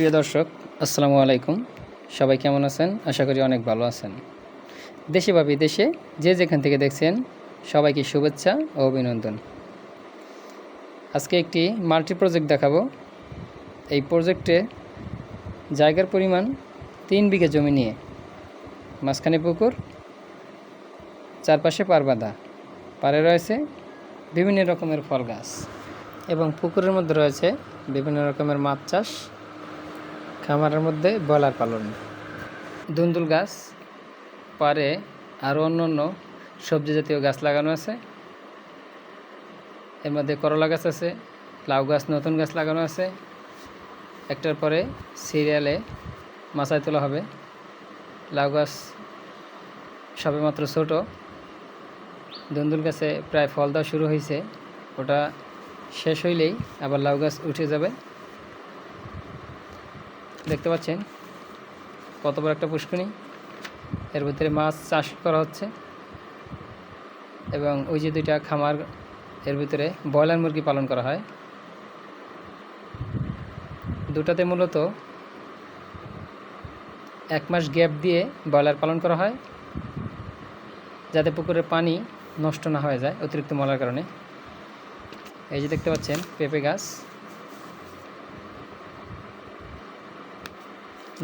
প্রিয় দর্শক, আসসালামু আলাইকুম। সবাই কেমন আছেন? আশা করি অনেক ভালো আছেন। দেশে বা বিদেশে যে যেখান থেকে দেখছেন, সবাইকে শুভেচ্ছা ও অভিনন্দন। আজকে একটি মাল্টি প্রজেক্ট দেখাবো। এই প্রজেক্টে জায়গার পরিমাণ তিন বিঘা জমি নিয়ে মাঝখানে পুকুর, চারপাশে পার বাঁধা। পারে রয়েছে বিভিন্ন রকমের ফল গাছ এবং পুকুরের মধ্যে রয়েছে বিভিন্ন রকমের মাছ চাষ খামারের মধ্যে ব্রয়লার পালন। দুন্দুল গাছ পারে আরও অন্য অন্য সবজি জাতীয় গাছ লাগানো আছে। এর মধ্যে করলা গাছ আছে, লাউ গাছ, নতুন গাছ লাগানো আছে। একটার পরে সিরিয়ালে মাথায় তোলা হবে। লাউ গাছ সবেমাত্র ছোট। দুন্দুল গাছে প্রায় ফল দেওয়া শুরু হয়েছে। ওটা শেষ হইলেই আবার লাউ গাছ উঠে যাবে। দেখতে পাচ্ছেন কত বড় একটা পুষ্কনি এর ভিতরে মাছ চাষ করা হচ্ছে এবং ওই যে দুইটা খামার, এর ভিতরে ব্রয়লার মুরগি পালন করা হয়। দুটাতে মূলত এক মাস গ্যাপ দিয়ে ব্রয়লার পালন করা হয়, যাতে পুকুরের পানি নষ্ট না হয়ে যায় অতিরিক্ত মলার কারণে। এই যে দেখতে পাচ্ছেন পেঁপে গাছ।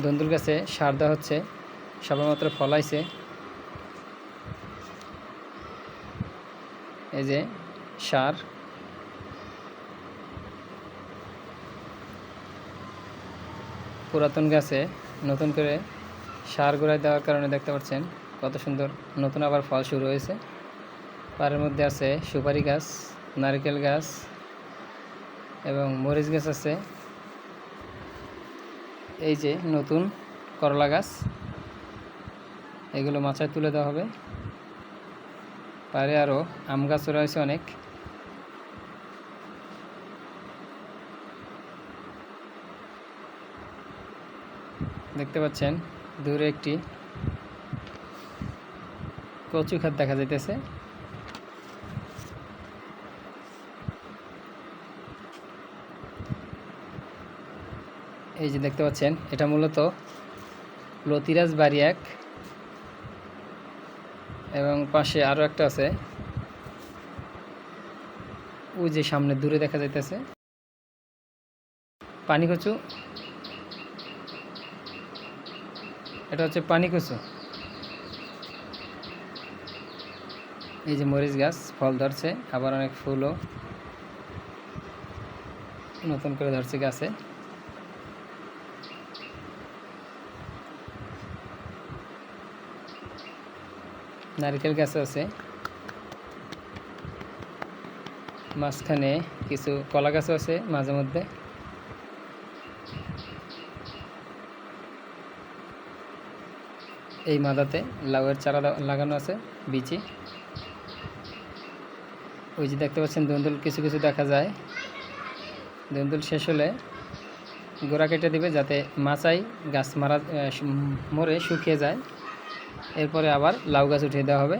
দন্দুল গাছে সার দেওয়া হচ্ছে, সবেমাত্র ফলাইছে। এই যে সার। পুরাতন গাছে নতুন করে সার গোড়ায় দেওয়ার কারণে দেখতে পাচ্ছেন কত সুন্দর নতুন আবার ফল শুরু হয়েছে। পাড়ের মধ্যে আছে সুপারি গাছ, নারকেল গাছ এবং মরিচ গাছ আছে। এই যে নতুন করলা গাছ। এগুলো মাচায় তুলে দেওয়া হবে। পারে আরও আম গাছও রয়েছে অনেক। দেখতে পাচ্ছেন, দূরে একটি কচু খাত দেখা যাইতেছে। এই যে দেখতে পাচ্ছেন, এটা মূলত লতিরাজ বাড়ি এক এবং পাশে আরও একটা আছে। ওই যে সামনে দূরে দেখা যাইতেছে। পানি কচু এটা হচ্ছে পানি কচু এই যে মরিচ গাছ, ফল ধরছে, আবার অনেক ফুলও নতুন করে ধরছে গাছে। নারকেল গাছ আছে। মাঝখানে কিছু কলা গাছও আছে মাঝে মধ্যে। এই মাদাতে লাউয়ের চারা লাগানো আছে, বিচি। ওই যে দেখতে পাচ্ছেন দন্দুল, কিছু কিছু দেখা যায়। দন্দুল শেষ হলে গোড়া কেটে দিবে যাতে মাচাই গাছ মারা মরে শুকিয়ে যায়। এরপরে আবার লাউ গাছ উঠিয়ে দেওয়া হবে।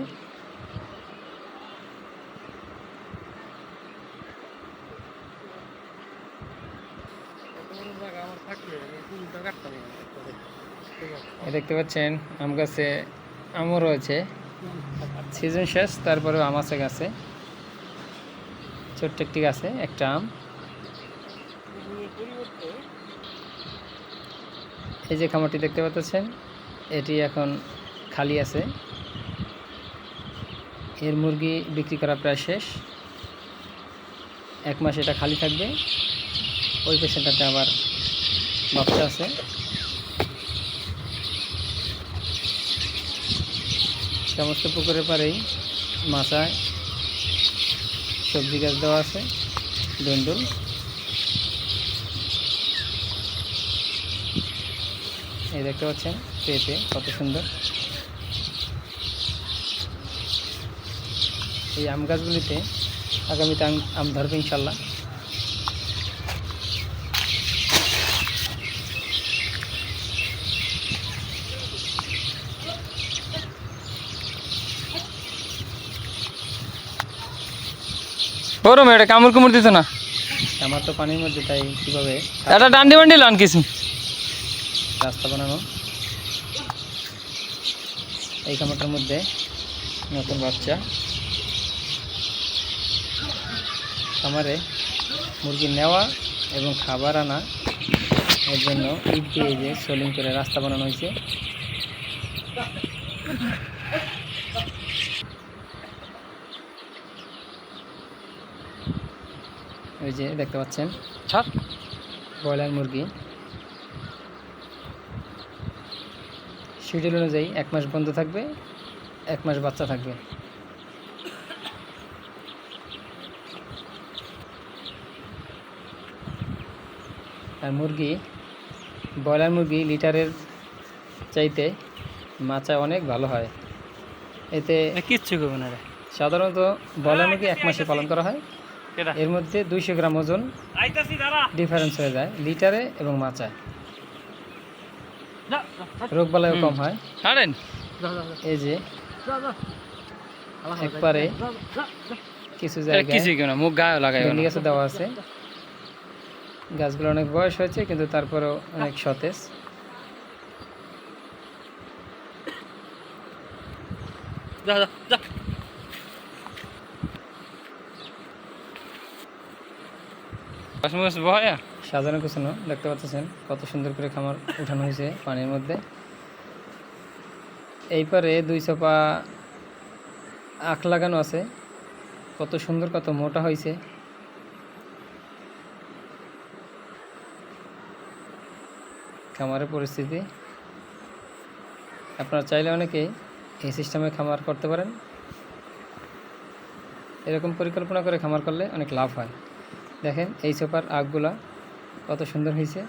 দেখতে পাচ্ছেন, আম গাছে আমও রয়েছে। সিজন শেষ তারপরে আম আছে গাছে। ছোট্ট একটি গাছে, একটা আম। এই যে খামারটি দেখতে পাচ্ছেন, এটি এখন খালি আছে। এর মুরগি বিক্রি করা প্রায় শেষ। এক মাস এটা খালি থাকবে। ওই পেশেন্টটাতে আবার বাচ্চা আছে। সমস্ত পুকুরের পাড়েই মাছায় সবজি গাছ দেওয়া আছে দন্দুল এই দেখতে পাচ্ছেন, পেঁপে, কত সুন্দর। এই আম গাছগুলিতে আগামীতে আম ধরবে ইনশাল্লাহ গরম এটা কামড় কুমড় দিত না? আমার তো পানির মধ্যে তাই কীভাবে এটা ডান্ডি বান্ডি লান কিছু। রাস্তা বানানো। এই খামারটার মধ্যে নতুন বাচ্চা। খামারে মুরগি নেওয়া এবং খাবার আনা এর জন্য ইট দিয়ে এই যে সোলিং করে রাস্তা বানানো হয়েছে। ওই যে দেখতে পাচ্ছেন ছাড় ব্রয়লার মুরগি। শিডিউল অনুযায়ী এক মাস বন্ধ থাকবে এক মাস বাচ্চা থাকবে। মুরগি ব্রয়লার মুরগি লিটারের চাইতে মাচা অনেক ভালো হয়। এতে কিচ্ছু করব না সাধারণত ব্রয়লার মুরগি এক মাসে পালন করা হয়। এর মধ্যে দুইশো গ্রাম ওজন ডিফারেন্স হয়ে যায় লিটারে এবং মাচায় রোগ বালাইও। কম হয়। এই যে একবারে কিছু জায়গায় মুখ গায়ে ভেন্ডি গাছে দেওয়া আছে। গাছগুলো অনেক বয়স হয়েছে কিন্তু তারপরেও অনেক সতেজ। সাজানো গোছানো দেখতে পাচ্ছেন কত সুন্দর করে খামার উঠানো হয়েছে পানির মধ্যে। এই পারে দুই চাপা আখ লাগানো আছে কত সুন্দর কত মোটা হয়েছে। খামারের পরিস্থিতি। আপনারা চাইলে অনেকে এই সিস্টেমে খামার করতে পারেন। এরকম পরিকল্পনা করে খামার করলে অনেক লাভ হয়। দেখেন এই সোফার আগগুলা কত সুন্দর হয়েছে